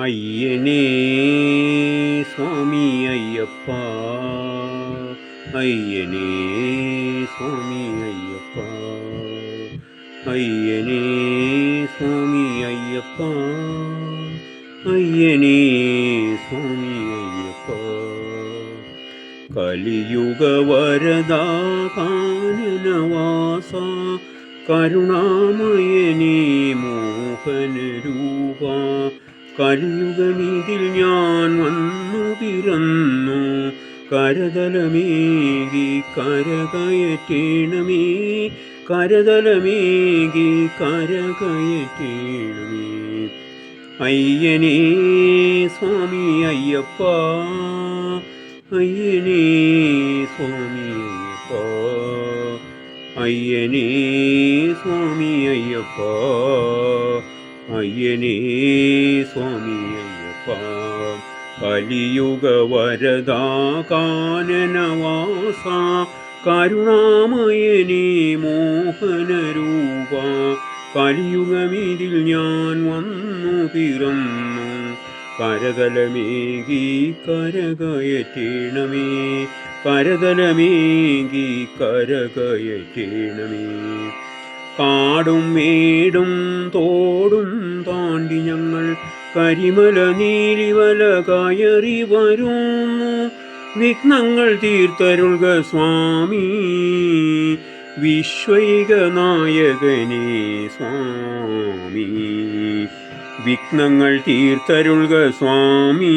അയ്യനേ സ്വാമി അയ്യപ്പ. അയ്യനേ സ്വാമി അയ്യപ്പ. അയ്യനേ സ്വാമി അയ്യപ്പ. അയ്യനേ സ്വാമി അയ്യപ്പ കലിയുഗ വരദാ കാനനവാസ കരുണാമയനേ മോഹനരൂപ. കലിയുഗനീതിൽ ഞാൻ വന്നു പിറന്നു. കരതലമേകി കരകയറ്റേണമേ. കരതലമേകി കരകയറ്റേണമേ. അയ്യനേ സ്വാമി അയ്യപ്പ. അയ്യനേ സ്വാമി അയ്യപ്പ. അയ്യനേ സ്വാമി അയ്യപ്പ. അയ്യനേ സ്വാമി അയ്യപ്പ കലിയുഗ വരദാ കാനനവാസ കരുണാമയനേ മോഹനരൂപ കലിയുഗമിതിൽ ഞാൻ വന്നു പിറന്നു കരതലമേകി കരകയറ്റേണമേ കരതലമേകി കരകയറ്റേണമേ. കാടും മേടും തോടും താണ്ടി ഞങ്ങൾ കരിമല നീലിവല കയറി വരുന്നു. വിഘ്നങ്ങൾ തീർത്തരുൾക സ്വാമി വിശ്വൈക നായകനേ സ്വാമി. വിഘ്നങ്ങൾ തീർത്തരുൾക സ്വാമി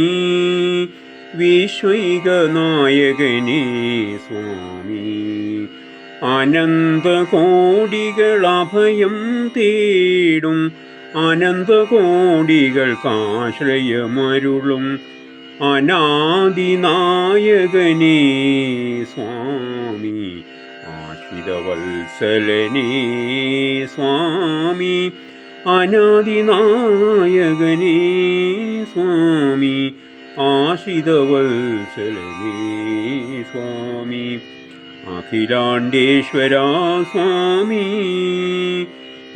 വിശ്വൈക നായകനേ സ്വാമി. അനന്ത കോടികൾ അഭയം തേടും. അനന്ത കോടികൾക്കാശ്രയമരുളും അനാദിനായകനേ സ്വാമി ആശ്രിതവത്സലനേ സ്വാമി അനാദിനായകനേ സ്വാമി ആശ്രിതവത്സലനേ സ്വാമി. അഖിലാണ്ടേശ്വരാ സ്വാമി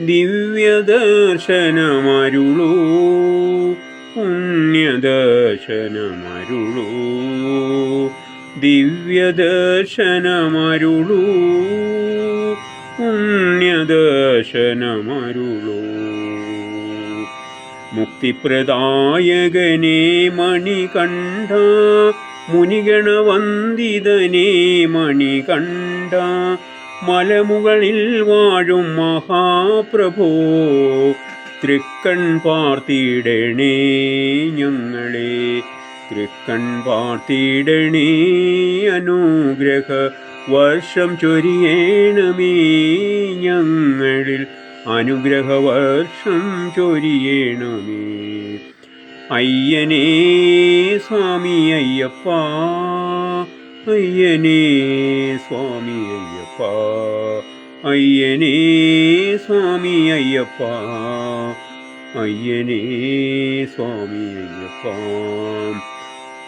ദിവ്യദർശനമരുളൂ പുണ്യദർശനമരുളൂ ദിവ്യദർശനമരുളൂ പുണ്യദർശനമരുളൂ. മുക്തിപ്രദായകനേ മണികണ്ഠ മുനിഗണവന്ദിതനേ മണികണ്ഠ മലമുകളിൽ വാഴും മഹാപ്രഭോ. തൃക്കൺ പാർത്തിയിടണേ ഞങ്ങളെ തൃക്കൺ പാർത്തിയിടണേ അനുഗ്രഹ വർഷം ചൊരിയേണമേ ഞങ്ങളിൽ അനുഗ്രഹവർഷം ചൊരിയേണമേ. അയ്യനേ സ്വാമി അയ്യപ്പ അയ്യനേ സ്വാമി അയ്യപ്പ അയ്യനേ സ്വാമി അയ്യപ്പ അയ്യനേ സ്വാമി അയ്യപ്പ.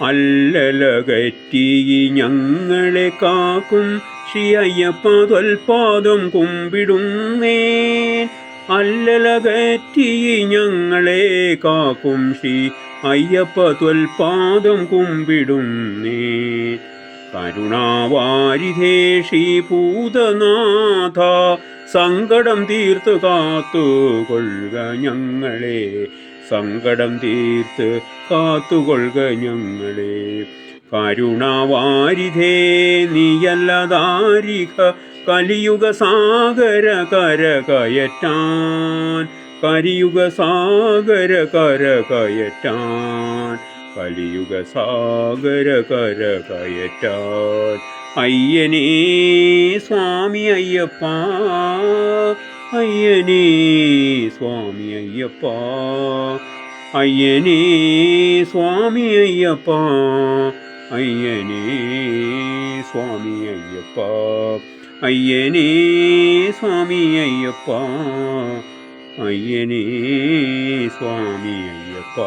അല്ലലകറ്റി ഞങ്ങളെ കാക്കും ശ്രീ അയ്യപ്പ തൊൽപാദം കുമ്പിടുന്നേൻ. അല്ലലകറ്റി ഞങ്ങളെ കാക്കും ശ്രീ അയ്യപ്പ തൊൽപാദം കുമ്പിടുന്നേ കരുണാവാരിധേ ശ്രീ പൂതനാഥ സങ്കടം തീർത്ത് കാത്തുകൊള്ളുക ഞങ്ങളെ. സങ്കടം തീർത്ത് കാത്തുകൊള്ളുക ഞങ്ങളെ. കരുണാവാരിധേ നീയല്ലതാരിക കലിയുഗ സാഗര കര കയറ്റാൻ കലിയുഗ സാഗര കര കയറ്റാൻ കലിയുഗ സാഗര കര കയറ്റാൻ. അയ്യനേ സ്വാമി അയ്യപ്പ അയ്യനേ സ്വാമി അയ്യപ്പ അയ്യനേ സ്വാമി അയ്യപ്പ അയ്യനേ സ്വാമി അയ്യപ്പ. അയ്യനേ സ്വാമി അയ്യപ്പ അയ്യനേ സ്വാമി അയ്യപ്പ